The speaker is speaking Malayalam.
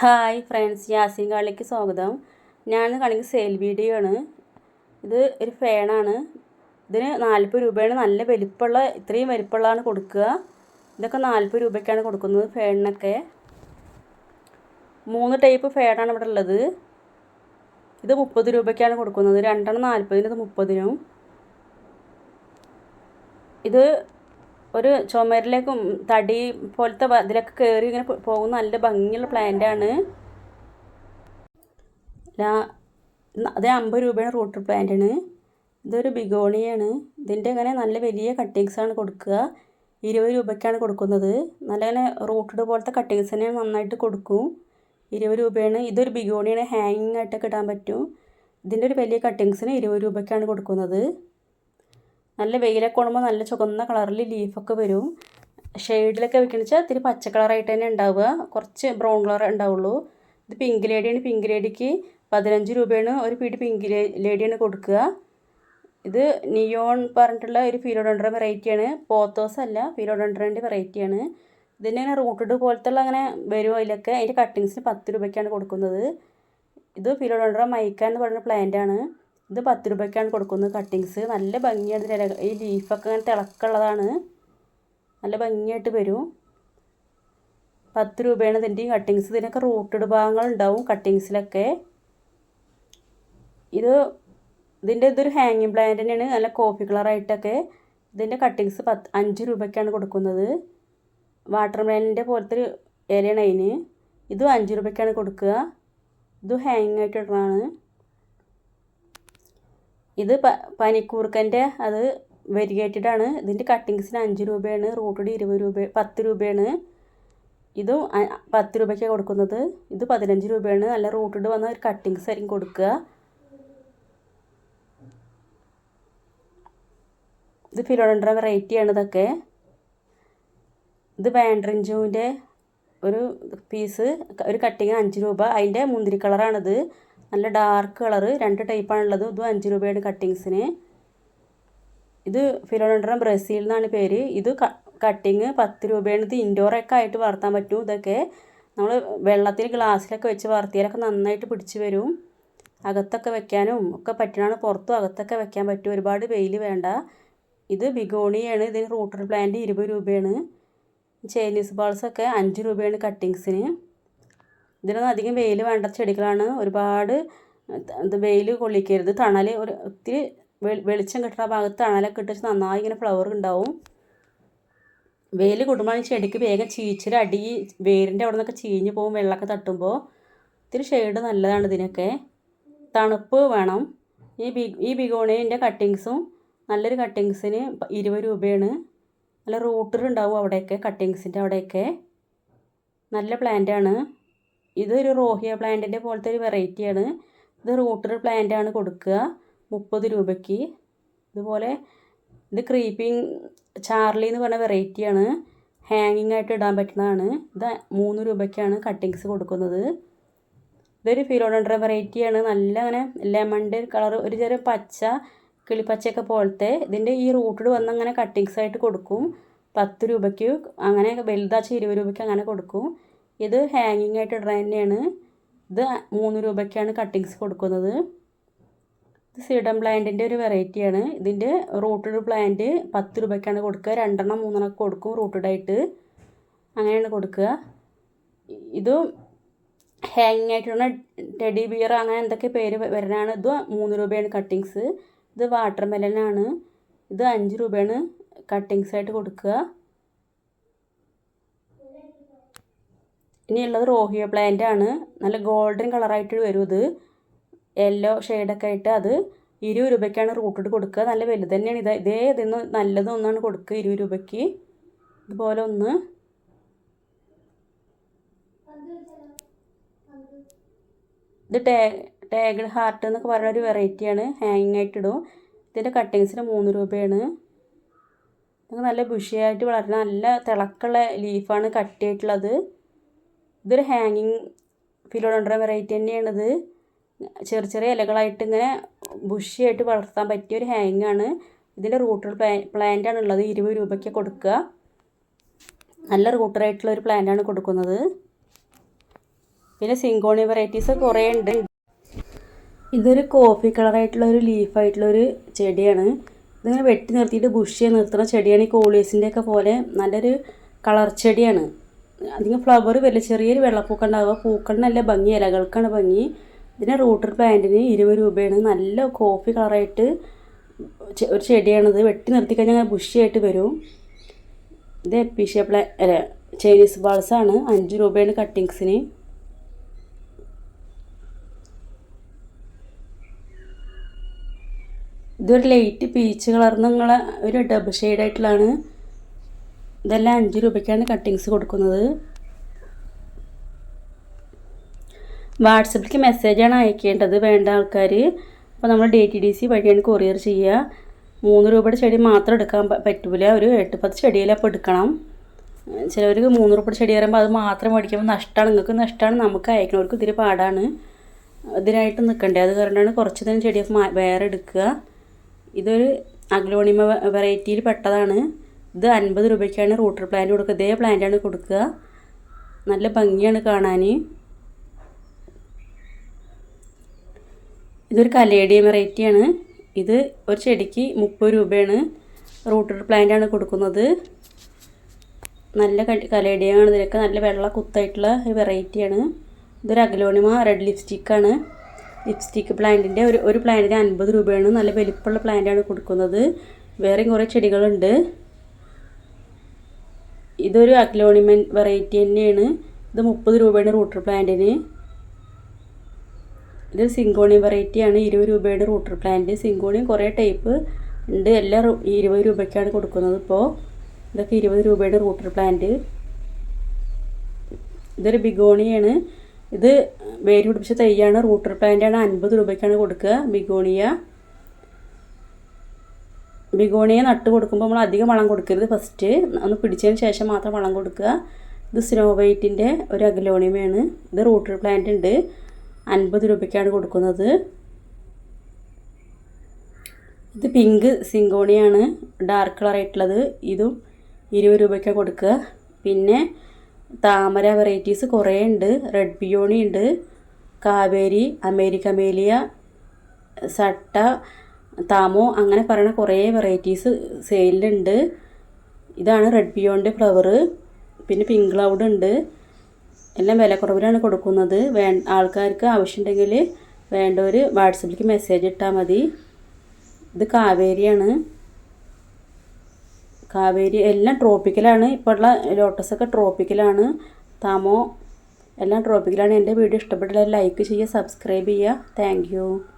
ഹായ് ഫ്രണ്ട്സ് യാസിൻ കാളിലേക്ക് സ്വാഗതം. ഞാൻ കാണിക്ക് സെയിൽ വീഡിയോ ആണ്. ഇത് ഒരു ഫാനാണ്. ഇതിന് നാൽപ്പത് രൂപയാണ്. നല്ല വലിപ്പമുള്ള ഇത്രയും വലിപ്പമുള്ളതാണ് കൊടുക്കുക. ഇതൊക്കെ നാൽപ്പത് രൂപയ്ക്കാണ് കൊടുക്കുന്നത് ഫാനിനൊക്കെ. മൂന്ന് ടൈപ്പ് ഫാനാണ് ഇവിടെ ഉള്ളത്. ഇത് മുപ്പത് രൂപയ്ക്കാണ് കൊടുക്കുന്നത്. രണ്ടെണ്ണം നാൽപ്പതിനും ഇത് മുപ്പതിനും. ഇത് ഒരു ചുമരിലേക്കും തടി പോലത്തെ ഇതിലൊക്കെ കയറി ഇങ്ങനെ പോകുന്ന നല്ല ഭംഗിയുള്ള പ്ലാന്റാണ് ആണ്. അത് അമ്പത് രൂപയുടെ റൂട്ടർ പ്ലാന്റാണ് ഇതൊരു ബിഗോണിയാണ്. ഇതിന്റെ ഇങ്ങനെ നല്ല വലിയ കട്ടിങ്സ് ആണ് കൊടുക്കുക. ഇരുപത് രൂപയ്ക്കാണ് കൊടുക്കുന്നത്. നല്ല ഇങ്ങനെ റൂട്ടഡ് പോലത്തെ കട്ടിങ്സ് തന്നെ നന്നായിട്ട് കൊടുക്കും. ഇരുപത് രൂപയാണ്. ഇതൊരു ബിഗോണിയാണ്. ഹാങ്ങിങ് ആയിട്ടൊക്കെ ഇടാൻ പറ്റും. ഇതിന്റെ ഒരു വലിയ കട്ടിങ്സിന് ഇരുപത് രൂപയ്ക്കാണ് കൊടുക്കുന്നത്. നല്ല വെയിലൊക്കെ കൊള്ളുമ്പോൾ നല്ല ചുവന്ന കളറിൽ ലീഫൊക്കെ വരും. ഷെയ്ഡിലൊക്കെ വെക്കണമെന്ന് വെച്ചാൽ ഇത്തിരി പച്ച കളറായിട്ട് തന്നെ ഉണ്ടാവുക. കുറച്ച് ബ്രൗൺ കളർ ഉണ്ടാവുള്ളൂ. ഇത് പിങ്ക് ലേഡിയാണ് പിങ്ക് ലേഡിക്ക് പതിനഞ്ച് രൂപയാണ്. ഒരു പീടി പിങ്ക് ലേഡിയാണ് കൊടുക്കുക. ഇത് നിയോൺ പറഞ്ഞിട്ടുള്ള ഒരു ഫിലോഡൻഡ്ര വെറൈറ്റിയാണ് പോത്തോസ് അല്ല ഫിലോഡൻഡ്രന്റെ വെറൈറ്റിയാണ് ഇതിന്റെ റൂട്ടഡ് പോലത്തുള്ള അങ്ങനെ വരും അതിലൊക്കെ. അതിന്റെ കട്ടിങ്സിന് പത്ത് രൂപയ്ക്കാണ് കൊടുക്കുന്നത്. ഇത് ഫിലോഡൻഡ്ര മൈക്ക എന്ന് പറയുന്ന പ്ലാന്റ് ആണ്. ഇത് പത്ത് രൂപയ്ക്കാണ് കൊടുക്കുന്നത്. കട്ടിങ്സ് നല്ല ഇതിന്റെ ഇല ഈ ലീഫൊക്കെ അങ്ങനെ തിളക്കമുള്ളതാണ്. നല്ല ഭംഗിയായിട്ട് വരും. പത്ത് രൂപയാണ് ഇതിന്റെ ഈ കട്ടിങ്സ് ഇതിനൊക്കെ റൂട്ടഡ് ഭാഗങ്ങൾ ഉണ്ടാവും കട്ടിങ്സിലൊക്കെ ഇത് ഇതിന്റെ ഇതൊരു ഹാങ്ങിങ് പ്ലാന്റ് തന്നെയാണ്. നല്ല കോഫി കളറായിട്ടൊക്കെ ഇതിന്റെ കട്ടിങ്സ് പത്ത് അഞ്ച് രൂപയ്ക്കാണ് കൊടുക്കുന്നത്. വാട്ടർ മെലിന്റെ പോലത്തെ ഒരു ഇലയാണ് അതിന്. ഇതും അഞ്ച് രൂപയ്ക്കാണ് കൊടുക്കുക. ഇതും ഹാങ്ങിങ് ആയിട്ട് ഇടുന്നതാണ് ഇത് പ പനിക്കൂർക്കന്റെ അത് വെരിഗേറ്റഡ് ആണ് ഇതിന്റെ കട്ടിങ്സിന് അഞ്ച് രൂപയാണ് റൂട്ടഡ് ഇരുപത് രൂപ പത്ത് രൂപയാണ്. ഇതും പത്ത് രൂപയ്ക്കാണ് കൊടുക്കുന്നത്. ഇത് പതിനഞ്ച് രൂപയാണ്. നല്ല റൂട്ടഡ് വന്ന ഒരു കട്ടിങ്സ് ആയിരിക്കും കൊടുക്കുക. ഇത് ഫിലോഡൻഡ്ര വെറൈറ്റിയാണ് ഇതൊക്കെ. ഇത് ബാൻഡ്രിഞ്ചുവിന്റെ ഒരു പീസ് ഒരു കട്ടിങ് അഞ്ച് രൂപ. അതിന്റെ മുന്തിരി കളറാണിത്. നല്ല ഡാർക്ക് കളർ രണ്ട് ടൈപ്പാണുള്ളത് ഇതും അഞ്ച് രൂപയാണ് കട്ടിങ്സിന് ഇത് ഫിലോണ്ടറം ബ്രസീൽ എന്നാണ് പേര്. ഇത് കട്ടിങ് പത്ത് രൂപയാണ്. ഇത് ഇൻഡോറൊക്കെ ആയിട്ട് വളർത്താൻ പറ്റും ഇതൊക്കെ. നമ്മൾ വെള്ളത്തിൽ ഗ്ലാസ്സിലൊക്കെ വെച്ച് വളർത്തിയാലൊക്കെ നന്നായിട്ട് പിടിച്ചു വരും. അകത്തൊക്കെ വെക്കാനും ഒക്കെ പറ്റണാണ് പുറത്തും അകത്തൊക്കെ വെക്കാൻ പറ്റും. ഒരുപാട് വെയിൽ വേണ്ട. ഇത് ബിഗോണിയാണ്. ഇതിന് റൂട്ടർ പ്ലാന്റ് ഇരുപത് രൂപയാണ്. ചൈനീസ് ബോൾസൊക്കെ അഞ്ച് രൂപയാണ് കട്ടിങ്സിന് ഇതിനൊന്നും അധികം വെയിൽ വേണ്ട ചെടികളാണ്. ഒരുപാട് വെയിൽ കൊള്ളിക്കരുത്. തണൽ ഒരു ഒത്തിരി വെളിച്ചം കിട്ടുന്ന ഭാഗത്ത് തണലൊക്കെ ഇട്ട് നന്നായി ഇങ്ങനെ ഫ്ലവർ ഉണ്ടാവും. വെയിൽ കൂടുമ്പോൾ ചെടിക്ക് വേഗം ചീച്ചിൽ അടി വേരിന്റെ അവിടെ നിന്നൊക്കെ ചീഞ്ഞ് പോകും വെള്ളമൊക്കെ തട്ടുമ്പോൾ. ഒത്തിരി ഷെയ്ഡ് നല്ലതാണ് ഇതിനൊക്കെ. തണുപ്പ് വേണം. ഈ ബി ഈ ബിഗോണേന്റെ കട്ടിങ്സും നല്ലൊരു കട്ടിങ്സിന് ഇരുപത് രൂപയാണ്. നല്ല റൂട്ടർ ഉണ്ടാവും അവിടെയൊക്കെ കട്ടിങ്സിന്റെ അവിടെയൊക്കെ. നല്ല പ്ലാന്റാണ് ഇതൊരു റോഹിയ പ്ലാന്റിന്റെ പോലത്തെ ഒരു വെറൈറ്റിയാണ് ഇത് റൂട്ടർ പ്ലാന്റാണ് കൊടുക്കുക. മുപ്പത് രൂപയ്ക്ക്. ഇതുപോലെ ഇത് ക്രീപ്പിംഗ് ചാർലി എന്ന് പറഞ്ഞ വെറൈറ്റിയാണ് ഹാങ്ങിങ് ആയിട്ട് ഇടാൻ പറ്റുന്നതാണ്. ഇത് മൂന്ന് രൂപയ്ക്കാണ് കട്ടിങ്സ് കൊടുക്കുന്നത്. ഇതൊരു ഫിലോഡൻഡ്ര വെറൈറ്റിയാണ് നല്ല അങ്ങനെ ലെമണിന്റെ കളർ ഒരു ചെറിയ പച്ച കിളിപ്പച്ചയൊക്കെ പോലത്തെ ഇതിന്റെ ഈ റൂട്ടിൽ വന്ന് അങ്ങനെ കട്ടിങ്സ് ആയിട്ട് കൊടുക്കും. പത്ത് രൂപയ്ക്ക് അങ്ങനെ വലുതാച്ച ഇരുപത് രൂപയ്ക്ക് അങ്ങനെ കൊടുക്കും. ഇത് ഹാങ്ങിങ് ആയിട്ട് ഇടുന്നത് തന്നെയാണ്. ഇത് മൂന്ന് രൂപയ്ക്കാണ് കട്ടിങ്സ് കൊടുക്കുന്നത്. ഇത് സീഡം പ്ലാന്റിന്റെ ഒരു വെറൈറ്റിയാണ് ഇതിന്റെ റൂട്ടഡ് പ്ലാന്റ് പത്ത് രൂപയ്ക്കാണ് കൊടുക്കുക. രണ്ടെണ്ണം മൂന്നെണ്ണം കൊടുക്കും റൂട്ടഡായിട്ട് അങ്ങനെയാണ് കൊടുക്കുക. ഇതും ഹാങ്ങിങ് ആയിട്ടുള്ള ടെഡി ബിയർ അങ്ങനെ എന്തൊക്കെ പേര് വരാനാണ് ഇത് മൂന്ന് രൂപയാണ് കട്ടിങ്സ് ഇത് വാട്ടർ മെലനാണ് ഇത് അഞ്ച് രൂപയാണ് കട്ടിങ്സ് ആയിട്ട് കൊടുക്കുക. ഇനിയുള്ളത് റോഹിയോ പ്ലാന്റ് ആണ്. നല്ല ഗോൾഡൻ കളറായിട്ട് വരും ഇത്. യെല്ലോ ഷെയ്ഡൊക്കെ ആയിട്ട് അത് ഇരുപത് രൂപയ്ക്കാണ് റൂട്ടിട്ട് കൊടുക്കുക. നല്ല വലുത് തന്നെയാണ് ഇത്. ഇതേ ഇതിന്ന് നല്ലതൊന്നാണ് കൊടുക്കുക ഇരുപത് രൂപയ്ക്ക്. ഇതുപോലെ ഒന്ന്. ഇത് ടേ ടേഗഡ് ഹാർട്ട് എന്നൊക്കെ പറയുന്ന ഒരു വെറൈറ്റിയാണ് ഹാങ്ങിങ് ആയിട്ട് ഇടും. ഇതിന്റെ കട്ടിങ്സിന് മൂന്ന് രൂപയാണ്. നല്ല ബുഷിയായിട്ട് വളരുന്ന നല്ല തിളക്കുള്ള ലീഫാണ് കട്ടിയായിട്ടുള്ളത്. ഇതൊരു ഹാങ്ങിങ് ഫിലോഡൻഡ്ര വെറൈറ്റി തന്നെയാണ് ഇത് ചെറിയ ചെറിയ ഇലകളായിട്ട് ഇങ്ങനെ ബുഷിയായിട്ട് വളർത്താൻ പറ്റിയ ഒരു ഹാങ്ങിങ് ആണ്. ഇതിന്റെ റൂട്ടർ പ്ലാ പ്ലാന്റ് ആണ് ഉള്ളത്. ഇരുപത് രൂപയ്ക്ക് കൊടുക്കുക. നല്ല റൂട്ടറായിട്ടുള്ള ഒരു പ്ലാന്റ് ആണ് കൊടുക്കുന്നത്. പിന്നെ സിങ്കോണി വെറൈറ്റീസ് കുറേ ഉണ്ട്. ഇതൊരു കോഫി കളറായിട്ടുള്ള ഒരു ഒരു ചെടിയാണ്. ഇതിങ്ങനെ വെട്ടി നിർത്തിയിട്ട് ബുഷിയെ നിർത്തുന്ന ചെടിയാണ് ഈ കോളീസിന്റെ പോലെ. നല്ലൊരു കളർ ചെടിയാണ്. അധികം ഫ്ലവർ വരില്ല? ചെറിയൊരു വെള്ളപ്പൂക്കം ഉണ്ടാവുക പൂക്കളിന് നല്ല ഭംഗി ഇലകൾക്കാണ് ഭംഗി. ഇതിന് റൂട്ടർ പ്ലാന്റിന് ഇരുപത് രൂപയാണ്. നല്ല കോഫി കളറായിട്ട് ഒരു ചെടിയാണിത്. വെട്ടി നിർത്തി കഴിഞ്ഞാൽ ബുഷിയായിട്ട് വരും. ഇത് എപ്പീഷ്യ പ്ലാ അല്ല ചൈനീസ് ബാൾസാണ് അഞ്ച് രൂപയാണ് കട്ടിങ്സിന് ഇതൊരു ലൈറ്റ് പീച്ച് കളർന്നുള്ള ഒരു ഡബിൾ ഷെയ്ഡായിട്ടുള്ളതാണ് ഇതെല്ലാം അഞ്ച് രൂപയ്ക്കാണ് കട്ടിങ്സ് കൊടുക്കുന്നത്. വാട്സപ്പിലേക്ക് മെസ്സേജാണ് അയക്കേണ്ടത്. വേണ്ട ആൾക്കാർ അപ്പോൾ നമ്മൾ ഡി ടി ഡി സി വഴിയാണ് കൊറിയർ ചെയ്യുക മൂന്ന് രൂപയുടെ ചെടി മാത്രം എടുക്കാൻ പറ്റൂല. ഒരു എട്ട് പത്ത് ചെടിയിൽ അപ്പോൾ എടുക്കണം. ചിലവർക്ക് മൂന്ന് രൂപയുടെ ചെടി പറയുമ്പോൾ അത് മാത്രം മേടിക്കുമ്പോൾ നഷ്ടമാണ് നിങ്ങൾക്ക് നഷ്ടമാണ് നമുക്ക് അയക്കണവർക്ക് ഇത്തിരി പാടാണ്. ഇതിനായിട്ട് നിൽക്കണ്ടേ അത് കാരണമാണ് കുറച്ച് തന്നെ ചെടിയൊക്കെ വേറെ എടുക്കുക. ഇതൊരു അഗ്ലോണിമ വെറൈറ്റിയിൽ പെട്ടതാണ്. ഇത് അൻപത് രൂപയ്ക്കാണ് റൂട്ടർ പ്ലാന്റ് കൊടുക്കുക. ഇതേ പ്ലാന്റാണ് കൊടുക്കുക. നല്ല ഭംഗിയാണ് കാണാൻ. ഇതൊരു കലേഡിയം വെറൈറ്റിയാണ് ഇത് ഒരു ചെടിക്ക് മുപ്പത് രൂപയാണ് റൂട്ടർ പ്ലാന്റാണ് കൊടുക്കുന്നത്. നല്ല കലേഡിയമാണ് ഇതിലൊക്കെ നല്ല വെള്ള കുത്തായിട്ടുള്ള വെറൈറ്റിയാണ് ഇതൊരു അഗ്ലോണിമ റെഡ് ലിപ്സ്റ്റിക്കാണ് ലിപ്സ്റ്റിക്ക് പ്ലാന്റിന്റെ ഒരു ഒരു പ്ലാന്റിന് അൻപത് രൂപയാണ്. നല്ല വലിപ്പമുള്ള പ്ലാന്റാണ് കൊടുക്കുന്നത്. വേറെയും കുറേ ചെടികളുണ്ട്. ഇതൊരു അക്ലോണിമൻ വെറൈറ്റി തന്നെയാണ്. ഇത് മുപ്പത് രൂപയാണ് റൂട്ടർ പ്ലാന്റിന് ഇത് സിങ്കോണി വെറൈറ്റിയാണ് ഇരുപത് രൂപയുടെ റൂട്ടർ പ്ലാന്റ് സിങ്കോണി കുറേ ടൈപ്പ് ഉണ്ട്. എല്ലാം ഇരുപത് രൂപയ്ക്കാണ് കൊടുക്കുന്നത് ഇപ്പോൾ ഇതൊക്കെ ഇരുപത് രൂപയുടെ റൂട്ടർ പ്ലാന്റ് ഇതൊരു ബിഗോണിയാണ്. ഇത് വേര് പിടിപ്പിച്ച തൈയാണ്. റൂട്ടർ പ്ലാന്റാണ് അൻപത് രൂപയ്ക്കാണ് കൊടുക്കുക ബിഗോണിയ. ബിഗോണിയ നട്ട് കൊടുക്കുമ്പോൾ നമ്മൾ അധികം വളം കൊടുക്കരുത്. ഫസ്റ്റ് ഒന്ന് പിടിച്ചതിന് ശേഷം മാത്രം വളം കൊടുക്കുക. ഇത് സ്നോ വൈറ്റിന്റെ ഒരു അഗ്ലോണിമയാണ്. ഇത് റൂട്ടർ പ്ലാന്റ് ഉണ്ട്. അൻപത് രൂപയ്ക്കാണ് കൊടുക്കുന്നത്. ഇത് പിങ്ക് സിങ്കോണിയാണ്. ഡാർക്ക് കളറായിട്ടുള്ളത് ഇതും ഇരുപത് രൂപയ്ക്കാണ് കൊടുക്കുക. പിന്നെ താമര വെറൈറ്റീസ് കുറേ ഉണ്ട്. റെഡ് ബിയോണി ഉണ്ട്. കാവേരി അമേരിക്ക മേലിയ സട്ട താമോ അങ്ങനെ പറയുന്ന കുറേ വെറൈറ്റീസ് സെയിലുണ്ട് ഇതാണ് റെഡ് പിയോണിന്റെ ഫ്ലവർ പിന്നെ പിങ്ക് ക്ലൗഡ് ഉണ്ട്. എല്ലാം വില കുറവിലാണ് കൊടുക്കുന്നത്. വേ ആൾക്കാർക്ക് ആവശ്യമുണ്ടെങ്കിൽ വേണ്ടവർ വാട്സപ്പിലേക്ക് മെസ്സേജ് ഇട്ടാൽ മതി. ഇത് കാവേരിയാണ്. കാവേരി എല്ലാം ട്രോപ്പിക്കലാണ് ഇപ്പോൾ ഉള്ള ലോട്ടസൊക്കെ ട്രോപ്പിക്കലാണ് താമോ എല്ലാം ട്രോപ്പിക്കലാണ് എന്റെ വീഡിയോ ഇഷ്ടപ്പെട്ടാൽ ലൈക്ക് ചെയ്യുക സബ്സ്ക്രൈബ് ചെയ്യുക. താങ്ക്